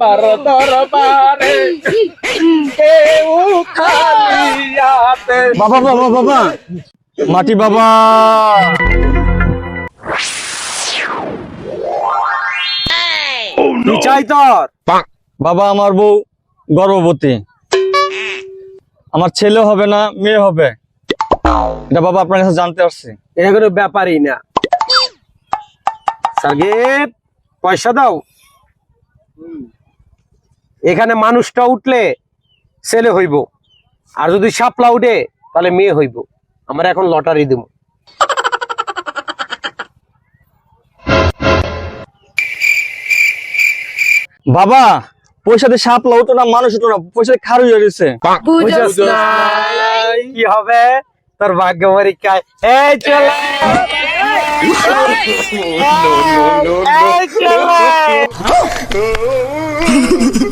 বাবার দরবারে কেউ খালিয়াতে বাবা বাবা বাবা। মাটি বাবা। চাই তোর। বাবা আমার বউ গর্ভবতী। আমার ছেলে হবে না মেয়ে হবে। এটা বাবা আপনার কাছে জানতে পারছি এটা কোনো ব্যাপারই না। সাগেব পয়সা দাও। এখানে মানুষটা উঠলে ছেলে হইব। আর যদি সাপলা উঠে তাহলে মেয়ে হইব। আমরা এখন লটারি দেবো। বাবা পয়সাতে সাপ লাউতো না মানুষ হতো না পয়সাতে খার হয়ে নাই? কি হবে? তোর ভাগ্য পরীক্ষায় এই চলে। এই চলে।